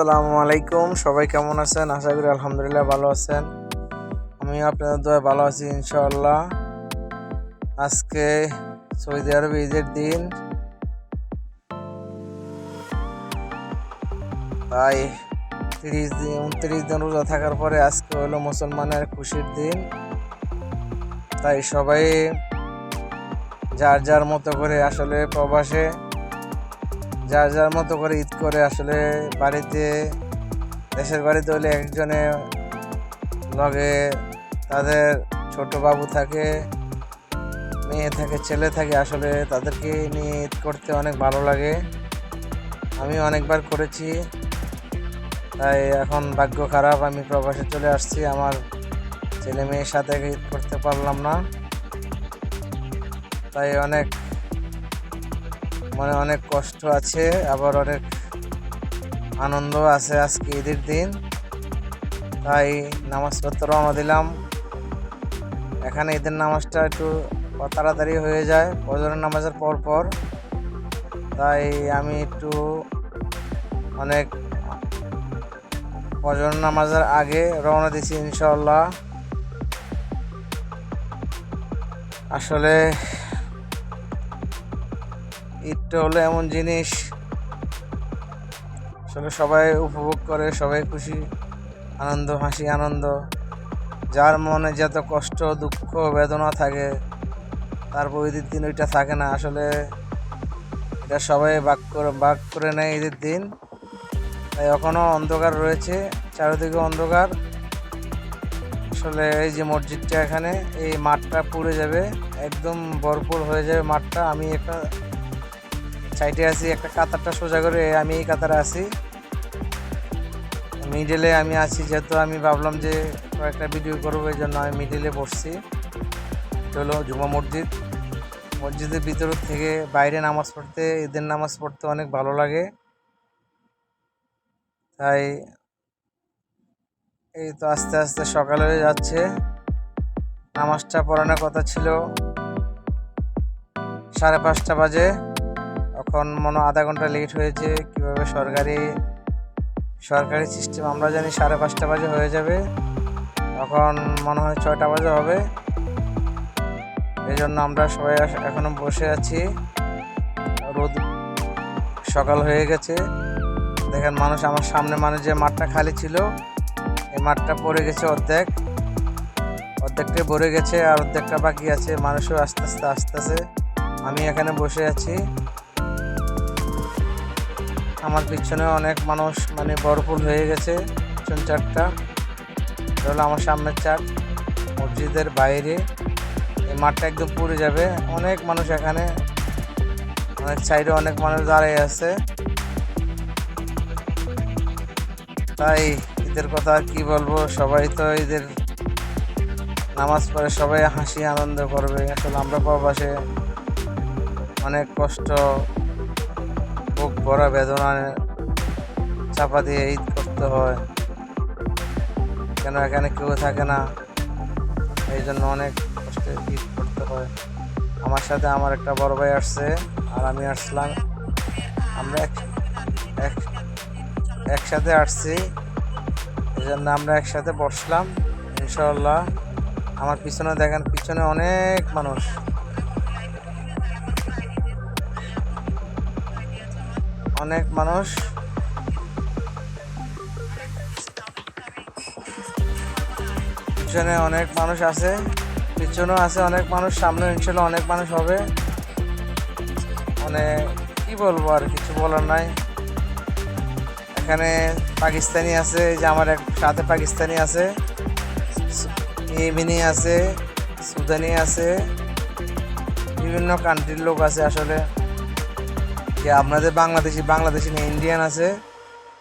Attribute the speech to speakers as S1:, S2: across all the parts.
S1: আসসালামু আলাইকুম। সবাই কেমন আছেন? আশা করি আলহামদুলিল্লাহ ভালো আছেন। আমি আপনাদের দয়া ভালো আছি ইনশাআল্লাহ। আজকে সৌদি আরবে ঈদের দিন। তাই তিরিশ দিন, উনত্রিশ দিন রোজা থাকার পরে আজকে হলো মুসলমানের খুশির দিন। তাই সবাই যার যার মতো করে আসলে প্রবাসে যার যার মতো করে ঈদ করে আসলে বাড়িতে, দেশের বাড়িতে হলে একজনে লগে তাদের ছোট বাবু থাকে, মেয়ে থাকে, ছেলে থাকে, আসলে তাদেরকে নিয়ে ঈদ করতে অনেক ভালো লাগে। আমি অনেকবার করেছি, তাই এখন ভাগ্য খারাপ, আমি প্রবাসে চলে আসছি, আমার ছেলে মেয়ের সাথে ঈদ করতে পারলাম না। তাই অনেক মনে অনেক কষ্ট আছে, আবার অনেক আনন্দ আছে আজকে ঈদের দিন। তাই নামাজ পড়তে রওনা দিলাম। এখানে ঈদের নামাজটা একটু তাড়াতাড়ি হয়ে যায়, ফজরের নামাজের পর পর। তাই আমি একটু অনেক ফজর নামাজের আগে রওনা দিছি ইনশাল্লাহ আসলে ঈদটা হলো এমন জিনিস আসলে সবাই উপভোগ করে, সবাই খুশি, আনন্দ, হাসি, আনন্দ। যার মনে যত কষ্ট, দুঃখ, বেদনা থাকে তারপর ঈদের দিন ওইটা থাকে না। আসলে এটা সবাই বাক করে বাক করে নেয় ঈদের দিন। তাই এখনও অন্ধকার রয়েছে, চারিদিকে অন্ধকার। আসলে এই যে মসজিদটা এখানে, এই মাঠটা পুড়ে যাবে, একদম ভরপুর হয়ে যাবে মাঠটা। আমি একটা সাইডে আছি, একটা কাতারটা সোজা করে আমি এই কাতারে আছি। মিডলে আমি আছি, যেহেতু আমি ভাবলাম যে কয়েকটা ভিডিও করব, এই জন্য আমি মিডিলে বসছি। এটা হলো জুমা মসজিদ। মসজিদের ভিতর থেকে বাইরে নামাজ পড়তে, ঈদের নামাজ পড়তে অনেক ভালো লাগে। তাই এই তো আস্তে আস্তে সকাল যাচ্ছে। নামাজটা পড়ানোর কথা ছিল সাড়ে পাঁচটা বাজে। এখন মনে আধা ঘণ্টা লেট হয়েছে, কীভাবে সরকারি সরকারি সিস্টেম আমরা জানি সাড়ে পাঁচটা বাজে হয়ে যাবে তখন মনে হয় ছয়টা বাজে হবে। এই জন্য আমরা সবাই এখনও বসে আছি। রোদ সকাল হয়ে গেছে। দেখেন মানুষ আমার সামনে মানে যে মাঠটা খালি ছিল, এই মাঠটা পড়ে গেছে অর্ধেক। অর্ধেকটা ভরে গেছে আর অর্ধেকটা বাকি আছে। মানুষও আস্তে আস্তে আসতেছে আমি এখানে বসে আছি। আমার পিছনে অনেক মানুষ মানে ভরপুর হয়ে গেছে পিছন চারটা। হলো আমার সামনের চার, মসজিদের বাইরে। এই মাঠটা একদম পুড়ে যাবে। অনেক মানুষ এখানে অনেক সাইডে অনেক মানুষ দাঁড়িয়ে আছে। তাই ঈদের কথা কি বলব? সবাই তো ঈদের নামাজ পড়ে সবাই হাসি আনন্দ করবে। আসলে আমরা প্রবাসে অনেক কষ্ট বুক ভরা বেদনা চাপা দিয়ে ঈদ করতে হয়। কেন এখানে কেউ থাকে না? এই জন্য অনেক কষ্টে ঈদ করতে হয়। আমার সাথে আমার একটা বড় ভাই আসছে আর আমি আসলাম। আমরা এক, এক- একসাথে আসছি। এই জন্য আমরা একসাথে বসলাম ইনশাল্লাহ আমার পিছনে দেখেন, পিছনে অনেক মানুষ। অনেক মানুষ। পিছনে অনেক মানুষ আছে, পিছনেও আছে অনেক মানুষ সামনে ইনশাল্লাহ অনেক মানুষ হবে। মানে কি বলব আর কিছু বলার নাই। এখানে পাকিস্তানি আছে যে আমার এক সাথে পাকিস্তানি আছে, ইয়েমেনি আছে, সুদানি আছে, বিভিন্ন কান্ট্রির লোক আছে আসলে। আপনাদের বাংলাদেশি বাংলাদেশি না ইন্ডিয়ান আছে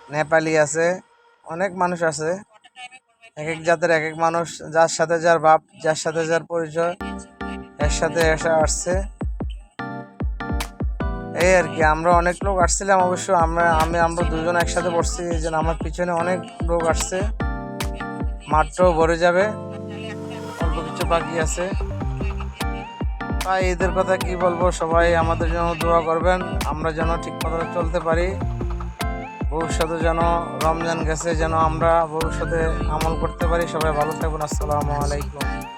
S1: নেপালি আছে, অনেক মানুষ আছে। এক এক জাতের এক এক মানুষ, যার সাথে যার বাপ যার সাথে যার পরিচয়, এর সাথে এসে আসছে। এই আর কি, আমরা অনেক লোক আসছিলাম অবশ্য, আমরা, আমি, আমরা দুজন একসাথে পড়ছি এই জন্য আমার পিছনে অনেক লোক আসছে। মাঠটাও ভরে যাবে, অল্প কিছু বাকি আছে। ভাই, এদের কথা কি বলব? সবাই আমাদের জন্য দোয়া করবেন। আমরা যেন ঠিক কথা চলতে পারি। ভবিষ্যতে যেন রমজান গেছে, যেন আমরা ভবিষ্যতে আমল করতে পারি। সবাই ভালো থাকবেন। আসসালামু আলাইকুম।